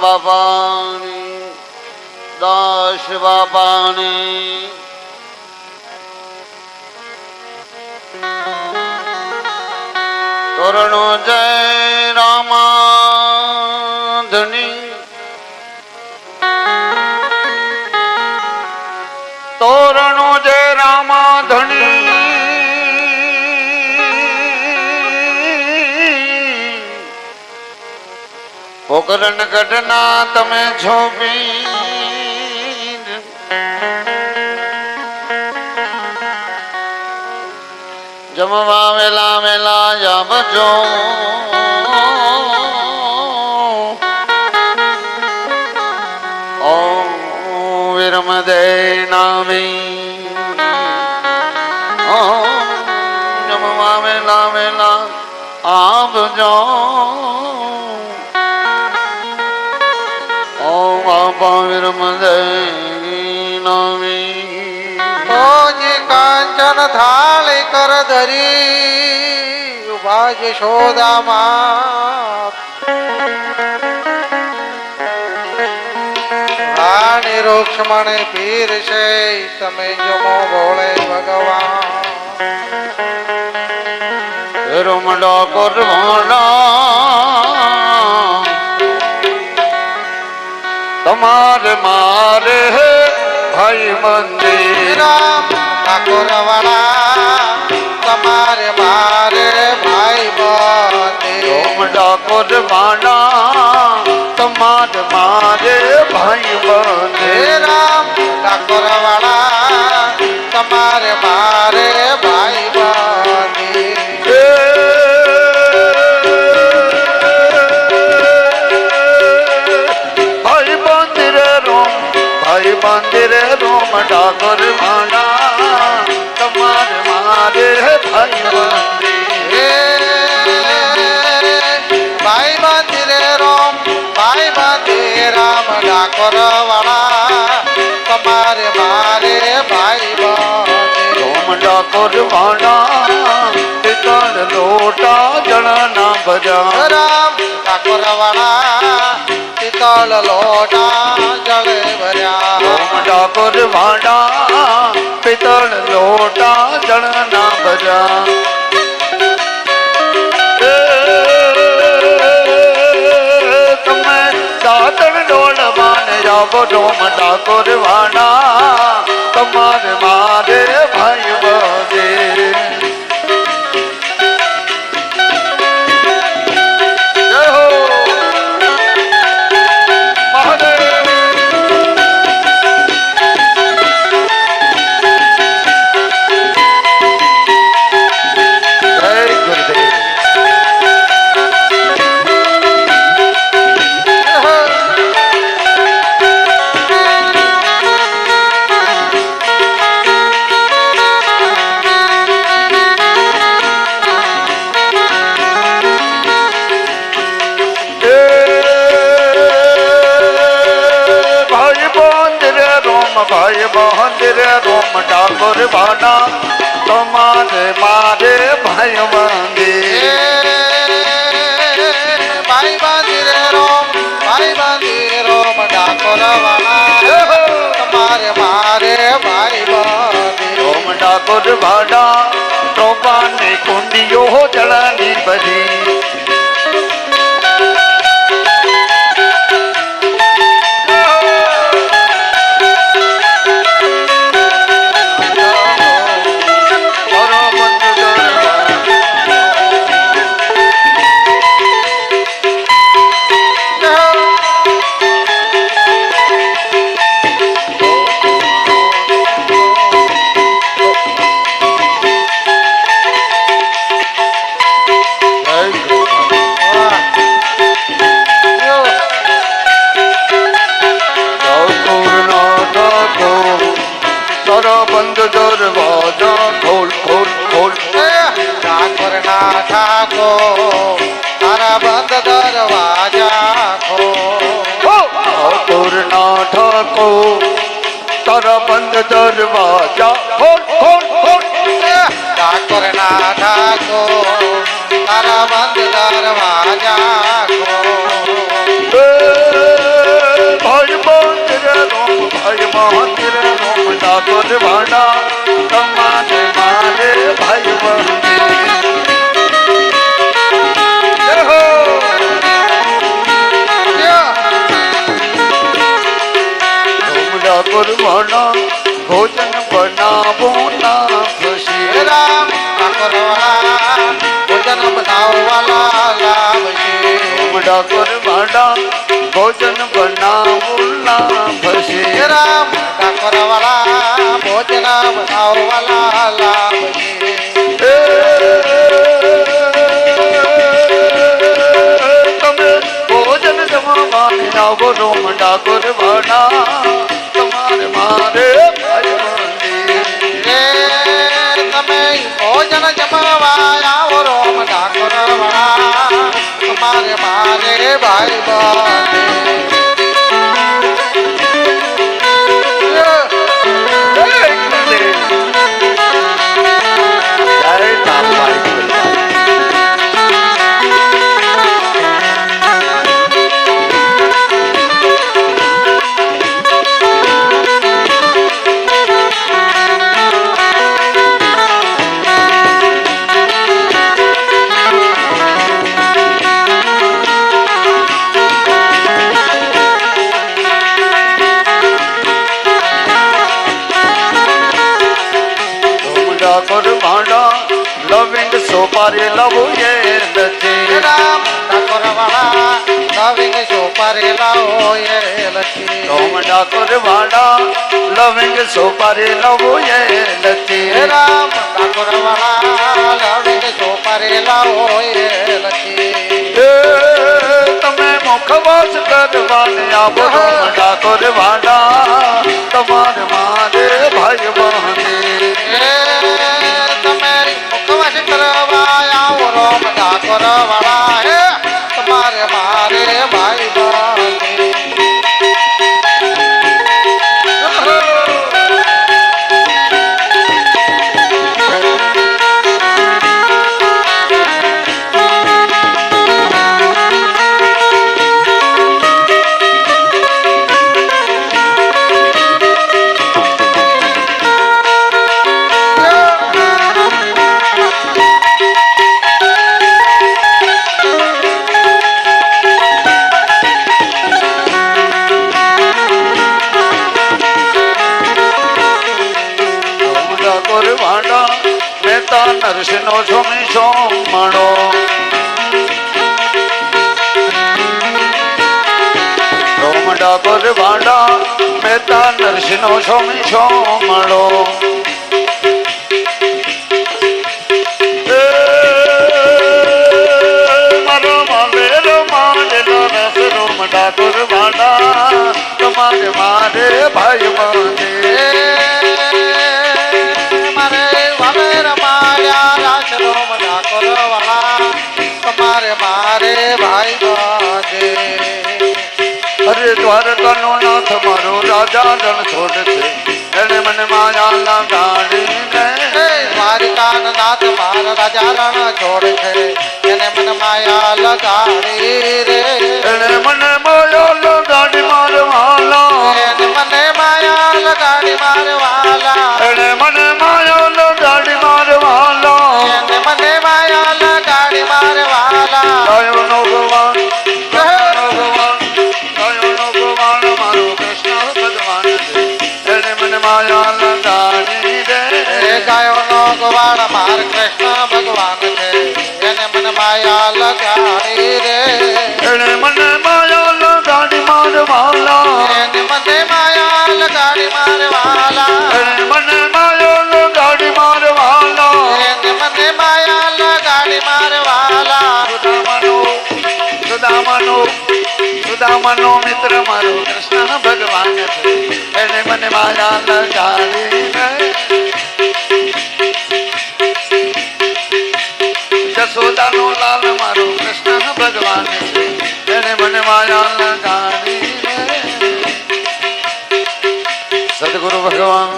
બાપાની દાસ બાપાની તોરણો જય રામાધની તોરણો જય રામાધણી પોકરણ ઘટના તમે છો જમવા વેલા વેલા ઓ ઓમ વિરમદે નામી ઓમ જમવા વેલા વેલા આવજો. કાંચન થાળી કર ધરી ઊભા શોધામાં રાણી રૂક્ષ્મણી પીર છે તમે જમો ભોળે ભગવાન રમડો કરવાના તમારે મારે ભાઈ મંદિર રામ ઠાકોર વાળા તમારે મારે ભાઈ બંધ રમડો કરવાના તમારે મારે ભાઈ હે બંધ રામ ઠાકોર રોમ ડાકોર માના તમાર મારે ભાઈ મંદિર હે ભાઈ મંદિરે રોમ ભાઈ મંદિર રામ ઠાકોર વાળા તમારે મારે ભાઈ બંધી રોમ ડાકોર ભાડા પિતળ લોટા ના ભજા રામ ઠાકોર વાળા પિત્તળ લોટા જળ ભર્યા ડાકોર માના પિતળ લોટા, જળના ભજા. તમે દાતણ ડોળ માન જાવો ડોમ ડાકોર વાડા. તમારે મારે ભાઈ બંધ કરવાના તમારે મારે ભાઈ મંદિર ભાઈ મંદિરે રોમ ભાઈ મંદિરે રોમ ડાકોર વાળા તમારે મારે ભાઈ બંધી. રોમ ડાકોર બાના ટોપાની કુંડીઓ જળની બધી ઠાકોર ના ઠાકોર તારા બંધ દરવાજા ખો ઠાકોર ના ઠાકોર તારા બંધ દરવાજા. ખોલ ખોલ ખોલ ઠાકોર ના ઠાકો તારા બંધ દરવાજા ખો ભાઈ મંદિર રોમ ભાઈ મંદિર રોમ ડાકોર વાડા. તમારે મારે ડાકોર વાડા ભોજન બનાવો ના ખુશી રામ ભોજન બનાવવાલા લાવશે. ડાકોર વાડા ભોજન બનાવો ના ખુશી રામ ઠાકોર વાળા ભોજન બનાવવાલા લાવશે. તમે ભોજન જમવાની આવો રોમ ડાકોર વાડા તમે ભોજન જમવા આવો રોમ ઠાકોર વાળા તમારે મારે ભાઈ બને વાડા લવિંગ સોપારી લવું એ હે નથી રામ ઠાકોર લવિંગ નવીન સોપારેલા હોય લખી એ તમે મુખવાસ કરવાને આવો વાડા તમારે મારે ભાઈ બહેની. નેતા નરસિંહનો સ્વામી સોમણો ડાકોર વાડા મહેતા નરસિંહનો સ્વામી સોમણો ડાકોર વાડા. તમારે મારે ભાઈ મજા કરવાલા તમારે મારે ભાઈ બાજે. અરે દ્વારકાનો નાથ મારો રાજા રણ છોડ છે. એને મને માયા લગાડીને દ્વારિકાન નાથ મારા રાજા રણ છોડ છે. એને મને માયા લગાડી રે. એને મને માયા લગાડી મારવાલા એને મને માયા લગાડી મારવાલા એને મને ભગવાન માર કૃષ્ણ ભગવાન છે એને મન માયા લગાડી રે એને મને માયા લગાડી મારવાલા એને મને માયા લગાડી મારવાલા સુદામાનો સુદામાનો મિત્ર મારો, કૃષ્ણ ભગવાન છે. એને મને માયા લગાડીને જસોદાનો લાલ મારો, કૃષ્ણ ભગવાન છે. એને મને માયા લગાડીને સદગુરુ ભગવાન